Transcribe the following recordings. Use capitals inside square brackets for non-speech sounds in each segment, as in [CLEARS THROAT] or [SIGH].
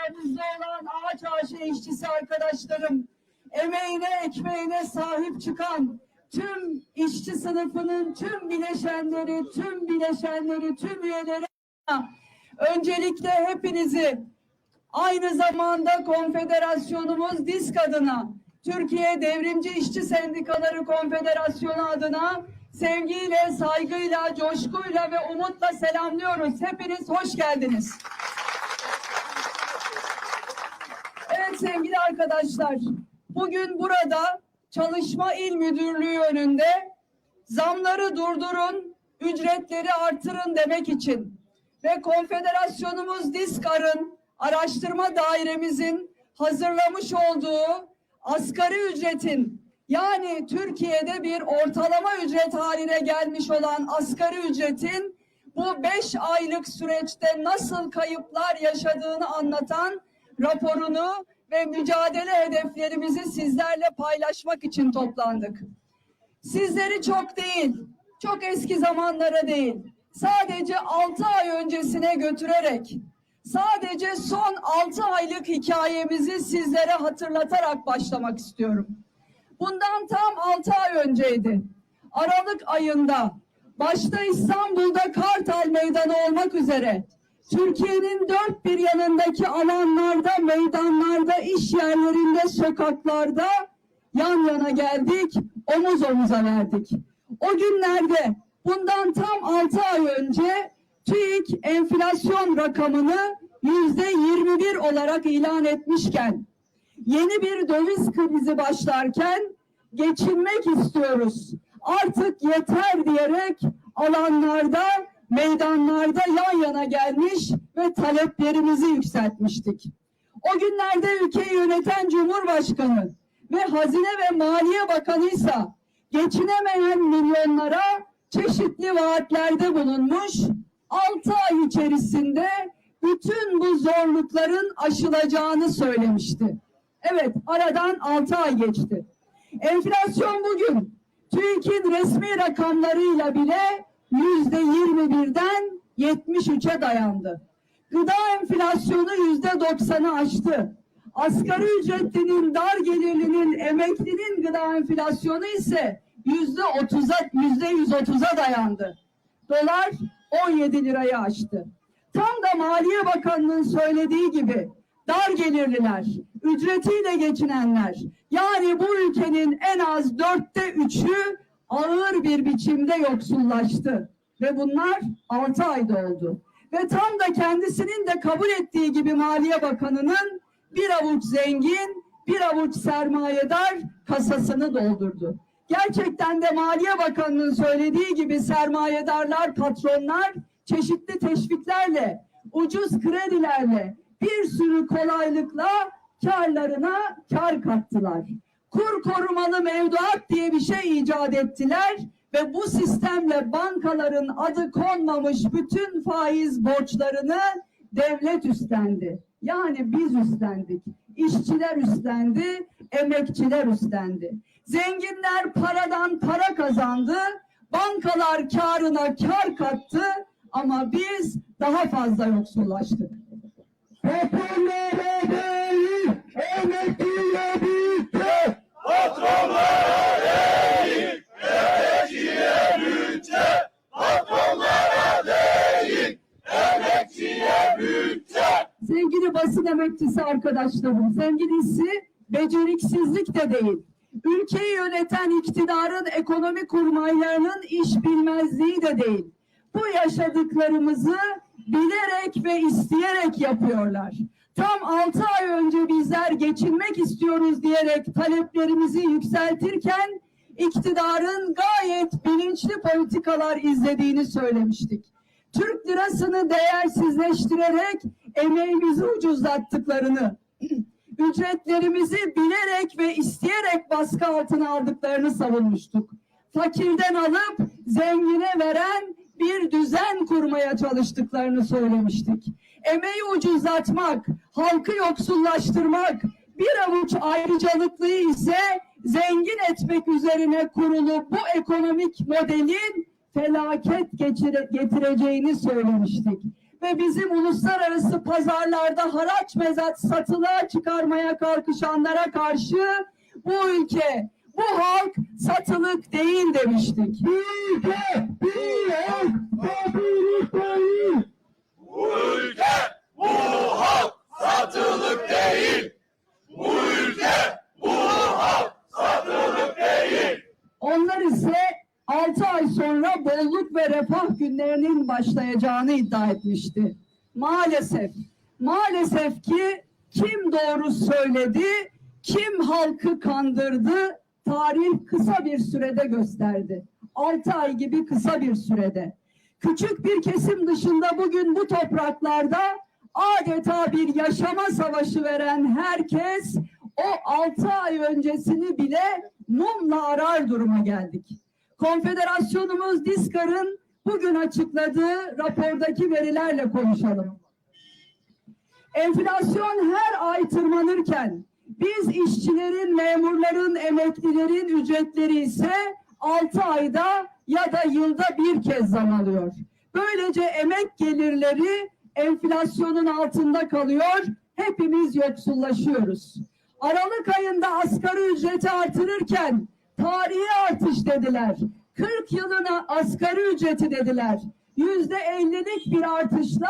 aramızda olan ağaç ağaçı işçisi arkadaşlarım, emeğine ekmeğine sahip çıkan tüm işçi sınıfının tüm bileşenleri, tüm bileşenleri, tüm üyeleri öncelikle hepinizi aynı zamanda konfederasyonumuz DİSK adına Türkiye Devrimci İşçi Sendikaları Konfederasyonu adına sevgiyle, saygıyla, coşkuyla ve umutla selamlıyoruz. Hepiniz hoş geldiniz. Evet sevgili arkadaşlar, bugün burada Çalışma İl Müdürlüğü önünde zamları durdurun, ücretleri artırın demek için ve Konfederasyonumuz DİSKAR'ın araştırma dairemizin hazırlamış olduğu asgari ücretin yani Türkiye'de bir ortalama ücret haline gelmiş olan asgari ücretin bu beş aylık süreçte nasıl kayıplar yaşadığını anlatan raporunu ve mücadele hedeflerimizi sizlerle paylaşmak için toplandık. Sizleri çok değil, çok eski zamanlara değil, sadece altı ay öncesine götürerek, sadece son altı aylık hikayemizi sizlere hatırlatarak başlamak istiyorum. Bundan tam altı ay önceydi. Aralık ayında başta İstanbul'da Kartal Meydanı olmak üzere Türkiye'nin dört bir yanındaki alanlarda, meydanlarda, iş yerlerinde, sokaklarda yan yana geldik, omuz omuza verdik. O günlerde bundan tam altı ay önce TÜİK enflasyon rakamını yüzde 21 olarak ilan etmişken yeni bir döviz krizi başlarken geçinmek istiyoruz. Artık yeter diyerek alanlarda, meydanlarda yan yana gelmiş ve taleplerimizi yükseltmiştik. O günlerde ülkeyi yöneten Cumhurbaşkanı ve Hazine ve Maliye Bakanıysa geçinemeyen milyonlara çeşitli vaatlerde bulunmuş, 6 ay içerisinde bütün bu zorlukların aşılacağını söylemişti. Evet, aradan 6 ay geçti. Enflasyon bugün TÜİK'in resmi rakamlarıyla bile yüzde 21'den 73'e dayandı. Gıda enflasyonu yüzde 90'ı aştı. Asgari ücretlinin, dar gelirlinin, emeklinin gıda enflasyonu ise yüzde 30'a, yüzde 130'a dayandı. Dolar 17 lirayı aştı. Tam da Maliye Bakanı'nın söylediği gibi dar gelirliler, ücretiyle geçinenler, yani bu ülkenin en az dörtte üçü ağır bir biçimde yoksullaştı. Ve bunlar altı ayda oldu. Ve tam da kendisinin de kabul ettiği gibi Maliye Bakanı'nın bir avuç zengin, bir avuç sermayedar kasasını doldurdu. Gerçekten de Maliye Bakanı'nın söylediği gibi sermayedarlar, patronlar çeşitli teşviklerle, ucuz kredilerle, bir sürü kolaylıkla karlarına kar kattılar. Kur korumalı mevduat diye bir şey icat ettiler ve bu sistemle bankaların adı konmamış bütün faiz borçlarını devlet üstlendi. Yani biz üstlendik. İşçiler üstlendi, emekçiler üstlendi. Zenginler paradan para kazandı, bankalar karına kar kattı ama biz daha fazla yoksullaştık. Patronlara değil, emekliye bütçe. Sevgili basın emekçisi arkadaşlarım, sevgilisi beceriksizlik de değil. Ülkeyi yöneten iktidarın ekonomi kurmaylarının iş bilmezliği de değil. Bu yaşadıklarımızı bilerek ve isteyerek yapıyorlar. Tam altı ay önce bizler geçinmek istiyoruz diyerek taleplerimizi yükseltirken iktidarın gayet bilinçli politikalar izlediğini söylemiştik. Türk lirasını değersizleştirerek emeğimizi ucuzlattıklarını, [CLEARS THROAT] ücretlerimizi bilerek ve isteyerek baskı altına aldıklarını savunmuştuk. Fakirden alıp zengine veren bir düzen kurmaya çalıştıklarını söylemiştik. Emeği ucuzlatmak, halkı yoksullaştırmak, bir avuç ayrıcalıklıyı ise zengin etmek üzerine kurulu bu ekonomik modelin felaket geçire- getireceğini söylemiştik. ve bizim uluslararası pazarlarda haraç mezat satılığa çıkarmaya kalkışanlara karşı bu ülke, bu halk satılık değil demiştik. Bu ülke bir halk satılık değil. Bu ülke, bu halk satılık değil. Bu ülke, bu halk satılık değil. Onlar ise 6 ay sonra bolluk ve refah günlerinin başlayacağını iddia etmişti. Maalesef, maalesef ki kim doğru söyledi, kim halkı kandırdı, tarih kısa bir sürede gösterdi. 6 ay gibi kısa bir sürede. Küçük bir kesim dışında bugün bu topraklarda adeta bir yaşama savaşı veren herkes o 6 ay öncesini bile mumla arar duruma geldik. Konfederasyonumuz Diskar'ın bugün açıkladığı rapordaki verilerle konuşalım. Enflasyon her ay tırmanırken biz işçilerin, memurların, emeklilerin ücretleri ise 6 ayda ya da yılda bir kez zam alıyor. Böylece emek gelirleri enflasyonun altında kalıyor. Hepimiz yoksullaşıyoruz. Aralık ayında asgari ücreti artırırken tarihi artış dediler. 40 yılına asgari ücreti dediler. Yüzde 50'lik bir artışla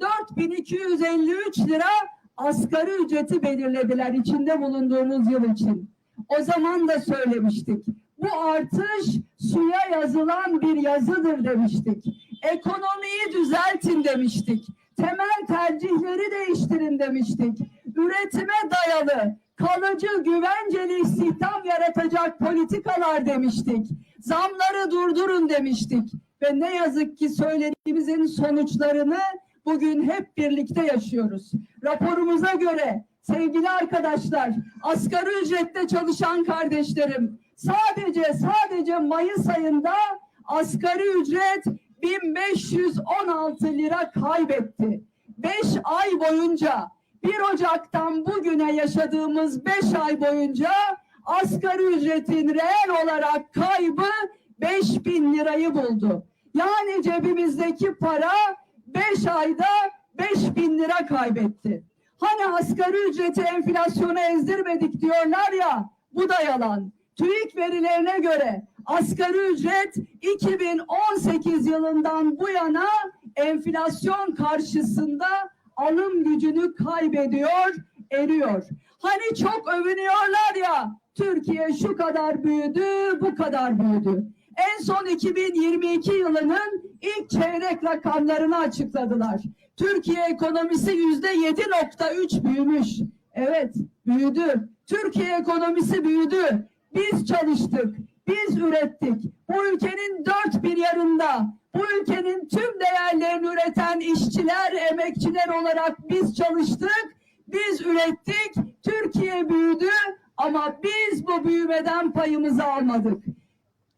4253 lira asgari ücreti belirlediler içinde bulunduğumuz yıl için. O zaman da söylemiştik. Bu artış suya yazılan bir yazıdır demiştik. Ekonomiyi düzeltin demiştik. Temel tercihleri değiştirin demiştik. Üretime dayalı, kalıcı, güvenceli istihdam yaratacak politikalar demiştik. Zamları durdurun demiştik. Ve ne yazık ki söylediğimizin sonuçlarını bugün hep birlikte yaşıyoruz. Raporumuza göre sevgili arkadaşlar, asgari ücrette çalışan kardeşlerim, sadece sadece Mayıs ayında asgari ücret 1516 lira kaybetti. 5 ay boyunca 1 Ocak'tan bugüne yaşadığımız 5 ay boyunca asgari ücretin reel olarak kaybı 5000 lirayı buldu. Yani cebimizdeki para 5 ayda 5000 lira kaybetti. Hani asgari ücreti enflasyona ezdirmedik diyorlar ya bu da yalan. TÜİK verilerine göre asgari ücret 2018 yılından bu yana enflasyon karşısında alım gücünü kaybediyor, eriyor. Hani çok övünüyorlar ya Türkiye şu kadar büyüdü, bu kadar büyüdü. En son 2022 yılının ilk çeyrek rakamlarını açıkladılar. Türkiye ekonomisi yüzde 7.3 büyümüş. Evet, büyüdü. Türkiye ekonomisi büyüdü. Biz çalıştık, biz ürettik. Bu ülkenin dört bir yanında, bu ülkenin tüm değerlerini üreten işçiler, emekçiler olarak biz çalıştık, biz ürettik. Türkiye büyüdü ama biz bu büyümeden payımızı almadık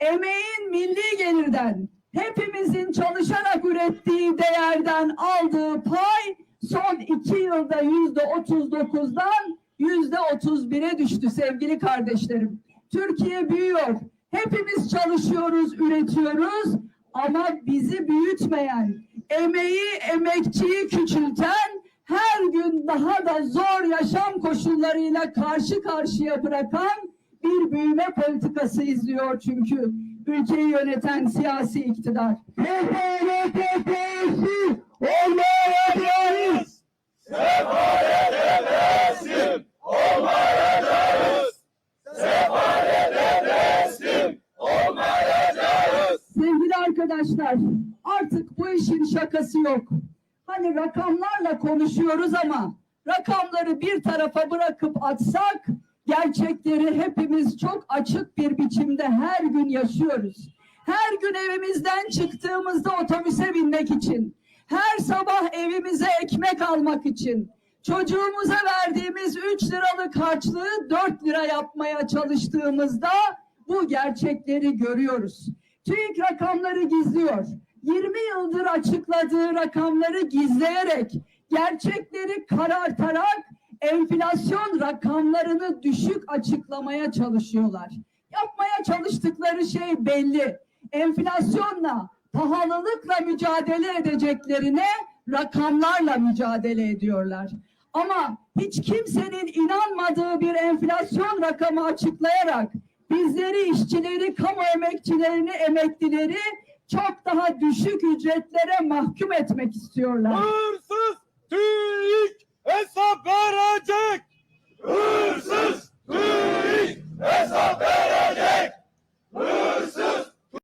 emeğin milli gelirden, hepimizin çalışarak ürettiği değerden aldığı pay son iki yılda yüzde otuz dokuzdan yüzde otuz bire düştü sevgili kardeşlerim. Türkiye büyüyor. Hepimiz çalışıyoruz, üretiyoruz ama bizi büyütmeyen, emeği, emekçiyi küçülten, her gün daha da zor yaşam koşullarıyla karşı karşıya bırakan bir büyüme politikası izliyor çünkü ülkeyi yöneten siyasi iktidar. Sefalet etmesi olmayacağız. Sefalete teslim olmayacağız. Sefalete teslim olmayacağız. Sevgili arkadaşlar artık bu işin şakası yok. Hani rakamlarla konuşuyoruz ama rakamları bir tarafa bırakıp atsak gerçekleri hepimiz çok açık bir biçimde her gün yaşıyoruz. Her gün evimizden çıktığımızda otobüse binmek için, her sabah evimize ekmek almak için, çocuğumuza verdiğimiz 3 liralık harçlığı 4 lira yapmaya çalıştığımızda bu gerçekleri görüyoruz. TÜİK rakamları gizliyor. 20 yıldır açıkladığı rakamları gizleyerek, gerçekleri karartarak enflasyon rakamlarını düşük açıklamaya çalışıyorlar. Yapmaya çalıştıkları şey belli. Enflasyonla, pahalılıkla mücadele edeceklerine rakamlarla mücadele ediyorlar. Ama hiç kimsenin inanmadığı bir enflasyon rakamı açıklayarak bizleri, işçileri, kamu emekçilerini, emeklileri çok daha düşük ücretlere mahkum etmek istiyorlar. Hırsız TÜİK hesap verecek. Hırsız TÜİK hesap verecek. Hırsız